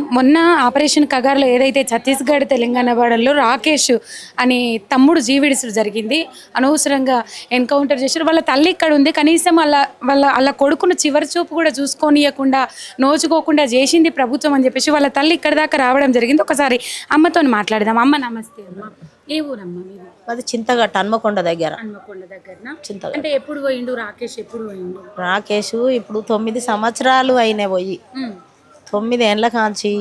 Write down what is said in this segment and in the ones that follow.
మొన్న ఆపరేషన్ కగార్లో ఏదైతే ఛత్తీస్గఢ్ తెలంగాణ బార్డర్లో రాకేష్ అని తమ్ముడు జీవిడిసుడు జరిగింది. అనవసరంగా ఎన్కౌంటర్ చేశారు. వాళ్ళ తల్లి ఇక్కడ ఉంది. కనీసం వాళ్ళ వాళ్ళ వాళ్ళ కొడుకును చివరి చూపు కూడా చూసుకోనియకుండా నోచుకోకుండా చేసింది ప్రభుత్వం అని చెప్పేసి వాళ్ళ తల్లి ఇక్కడ దాకా రావడం జరిగింది. ఒకసారి అమ్మతో మాట్లాడదాం. అమ్మ నమస్తే అమ్మ. ఏ ఊరమ్మ మీరు? అది చింతగట్ట హన్మకొండ దగ్గర. హన్మకొండ చింతగట్ట అంటే ఎప్పుడు పోయిండు రాకేష్? ఎప్పుడు పోయిండు? రాకేష్ ఇప్పుడు తొమ్మిది సంవత్సరాలు అయినా పోయి. ఉమ్, తొమ్మిది ఏండ్ల కాంచి.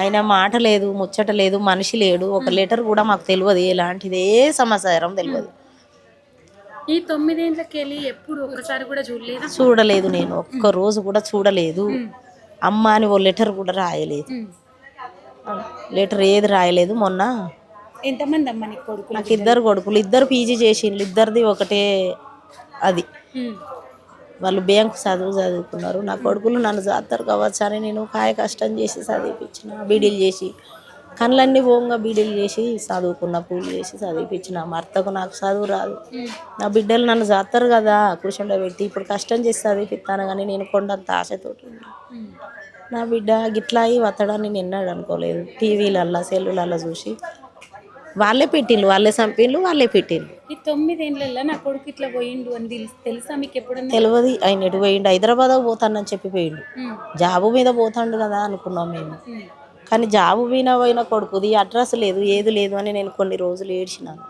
ఆయన మాట లేదు ముచ్చట లేదు మనిషి లేడు. ఒక లెటర్ కూడా మాకు తెలియదు ఎలాంటిది ఏ సమాచారం తెలియదు ఈ తొమ్మిదేండ్లకెళ్ళి ఎప్పుడు ఒక్కసారి కూడా చూడలేదా? చూడలేదు నేను. ఒక్క రోజు కూడా చూడలేదు. అమ్మ అని ఓ లెటర్ కూడా రాయలేదు. లెటర్ ఏది రాయలేదు మొన్న. ఎంతమంది అమ్మ నీకు కొడుకులు? నాకు ఇద్దరు కొడుకులు. ఇద్దరు పీజీ చేసిండ్రు ఇద్దరిది ఒకటే అది. వాళ్ళు బ్యాంకు చదువు చదువుకున్నారు. నా కొడుకులు నన్ను జాతర కావచ్చు అని నేను కాయ కష్టం చేసి చదివిపించిన బీడీలు చేసి కళ్ళన్నీ పోంగా బీడీలు చేసి చదువుకున్న పూలు చేసి చదివిపించిన. మా అత్తకు నాకు చదువు రాదు. నా బిడ్డలు నన్ను జాతరు కదా కూర్చుండబెట్టి ఇప్పుడు కష్టం చేసి చదివిపిస్తాను కానీ నేను కొండంత ఆశతోటి నా బిడ్డ గిట్లా అయి వత్తడాన్ని నిన్నాడు అనుకోలేదు. టీవీలల్లా సెల్లులల్లా చూసి వాళ్ళే పెట్టిండ్రు వాళ్ళే చంపిండ్రు వాళ్ళే పెట్టిండ్రు ఈ తొమ్మిదేండ్లలో నా కొడుకు ఇట్లా పోయిండు అని తెలుసు మీకు ఎప్పుడన్నా? తెలియదు ఆయన ఎటు పోయిండు? హైదరాబాద్ పోతానని చెప్పి పోయిండు. జాబు మీద పోతాండు కదా అనుకున్నాం మేము. కానీ జాబు మీద పోయిన కొడుకుది అడ్రస్ లేదు ఏది లేదు అని నేను కొన్ని రోజులు ఏడ్చినాను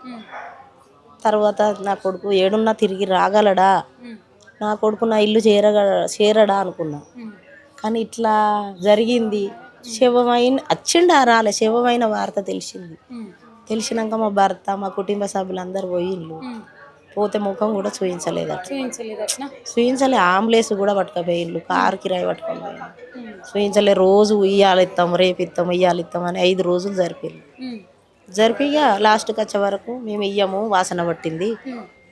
తర్వాత నా కొడుకు ఏడున్నా తిరిగి రాగలడా? నా కొడుకు నా ఇల్లు చేరగ చేరడా అనుకున్నా. కానీ ఇట్లా జరిగింది. శవమైన వచ్చిండా రాలే శవమైన వార్త తెలిసింది. తెలిసినాక మా భర్త మా కుటుంబ సభ్యులందరూ పోయిండ్రు ఉమ్. పోతే ముఖం కూడా అట్లా. చూపించలే ఆంబులెన్స్ కూడా పట్టుకపోయిండ్రు కారు కిరాయి పట్టుకొని ఉమ్, చూపించలే రోజు ఉయ్యాలు ఇస్తాం రేపు ఇస్తాం ఇయ్యాలి ఇస్తాం అని ఐదు రోజులు జరిపింది ఉమ్, జరిపి ఇక లాస్ట్కి వచ్చే వరకు మేము ఇయ్యము వాసన పట్టింది.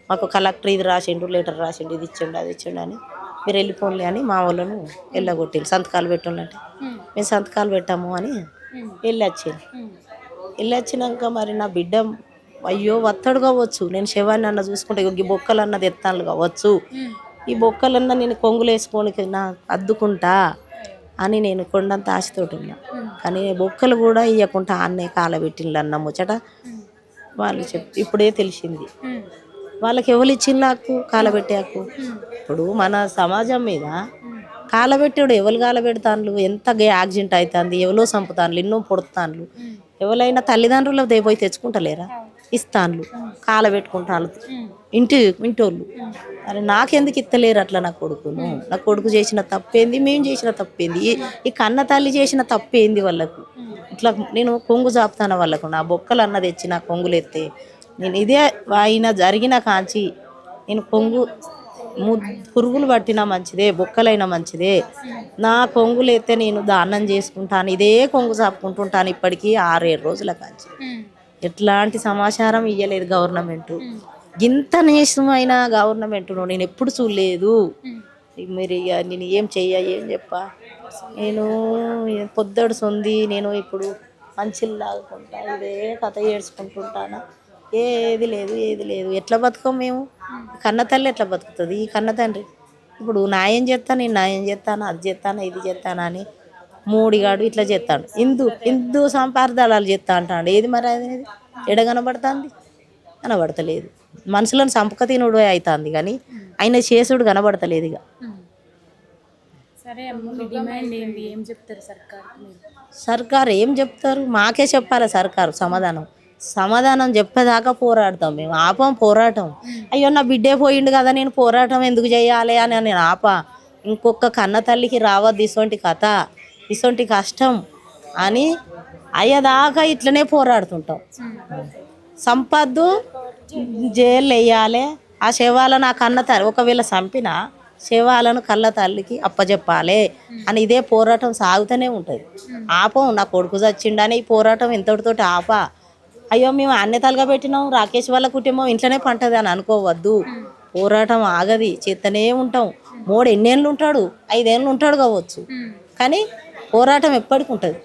మాకు కలెక్టర్ ఇది రాసిండు లెటర్ రాసిండు ఇది ఇచ్చిండు అది ఇచ్చిండు అని మీరు వెళ్ళిపోండి అని మా వాళ్ళను వెళ్ళగొట్టిండు సంతకాలు పెట్టండి ఉమ్, మేము సంతకాలు పెట్టాము అని వెళ్ళి వచ్చింది వెళ్ళొచ్చినాక వచ్చినాక మరి నా బిడ్డ అయ్యో వత్తడు కావచ్చు. నేను శవాన్ని అన్న చూసుకుంటే ఈ బొక్కలన్న తెత్తాను కావచ్చు. ఈ బొక్కలన్న నేను కొంగులు నా అద్దుకుంటా అని నేను కొండంత ఆశతోటి ఉన్నా. కానీ బొక్కలు కూడా ఇవ్వకుండా ఆన్నే కాలబెట్టిండ్రు అన్న ముచ్చట వాళ్ళు చెప్ ఇప్పుడే తెలిసింది. వాళ్ళకి ఎవరు ఇచ్చిన హక్కు? కాలబెట్టే హక్కు? ఇప్పుడు మన సమాజం మీద కాలబెట్టాడు ఎవరు కాలబెడతాన్లు? ఎంత యాక్సిడెంట్ అవుతుంది ఎవరో చంపుతాన్లు? ఎన్నో పొడుతాన్లు? ఎవరైనా తల్లిదండ్రులు దేపోయి తెచ్చుకుంటలేరా? ఇస్తాన్లు. కాలబెట్టుకుంటాను ఇంటి ఇంటోళ్ళు. అరే నాకెందుకు ఇస్తలేరు అట్లా నా కొడుకును? నా కొడుకు చేసిన తప్పేంది? మేము చేసిన తప్పేంది? ఈ- కన్న తల్లి చేసిన తప్పేంది వాళ్ళకు? ఇట్లా నేను కొంగు చాపుతాను వాళ్ళకు. నా బొక్కలు అన్న తెచ్చి నా కొంగులు ఎత్తే నేను ఇదే ఆయన జరిగిన కాంచి నేను కొంగు పురుగులు పట్టినా మంచిదే బొక్కలైనా మంచిదే. నా కొంగులు ఎత్తే నేను దానం చేసుకుంటాను ఇదే కొంగు చాపుకుంటుంటాను ఇప్పటికీ ఆరేడు రోజుల కాంచి. ఎట్లాంటి సమాచారం ఇవ్వలేదు గవర్నమెంట్. ఇంత నేషమైన గవర్నమెంట్ నేను ఎప్పుడు చూడలేదు. మీరు ఇక నేను ఏం చెయ్య ఏం చెప్పా? నేను పొద్దుడు సొంది నేను ఇప్పుడు మంచిలు లాగుకుంటా ఇదే కథ ఏడ్చుకుంటుంటానా? ఏది లేదు ఏది లేదు. ఎట్లా బతుకం మేము? కన్న తల్లి ఎట్లా బతుకుతుంది? ఈ కన్న తండ్రి. ఇప్పుడు న్యాయం చేస్తాను నేను న్యాయం చేస్తాను అది చేస్తాను ఇది చేస్తాను అని మూడిగాడు ఇట్లా చేస్తాడు. హిందూ హిందూ సంప్రదాయాలు చేస్తా అంటాడు. ఏది మరి అనేది? ఎడ కనబడుతుంది? కనబడతలేదు. మనుషులను సంపక తినుడు అవుతుంది కానీ ఆయన చేసుడు కనబడతలేదు ఇక. సరే అమ్మ మీ డిమాండ్ ఏంది ఏం చెప్తారు సర్కార్ మీరు? సర్కారు ఏం చెప్తారు? మాకే చెప్పాలి సర్కారు సమాధానం. సమాధానం చెప్పేదాకా పోరాడతాం మేము. ఆపం పోరాటం. అయ్యో నా బిడ్డే పోయిండు కదా నేను పోరాటం ఎందుకు చేయాలి అని నేను ఆప. ఇంకొక కన్న తల్లికి రావద్దు ఇసొంటి కథ ఇసొంటి కష్టం అని అయ్యేదాకా ఇట్లనే పోరాడుతుంటాం. సంపద్దు జైలు వేయాలి. ఆ శవాలను ఆ కన్న తల్లి ఒకవేళ చంపిన శవాలను కళ్ళ తల్లికి అప్పచెప్పాలి అని ఇదే పోరాటం సాగుతూనే ఉంటుంది. ఆపం నా కొడుకు చచ్చిండని ఈ పోరాటం ఇంతటితోటి ఆప. అయ్యో మేము అన్యతలుగా పెట్టినాం రాకేష్ వాళ్ళ కుటుంబం ఇంట్లోనే పంటది అని అనుకోవద్దు. పోరాటం ఆగది చేస్తూనే ఉంటాం. మూడు ఎన్నేళ్ళు ఉంటాడు? ఐదేళ్ళు ఉంటాడు కావచ్చు. కానీ పోరాటం ఎప్పటికి ఉంటుంది.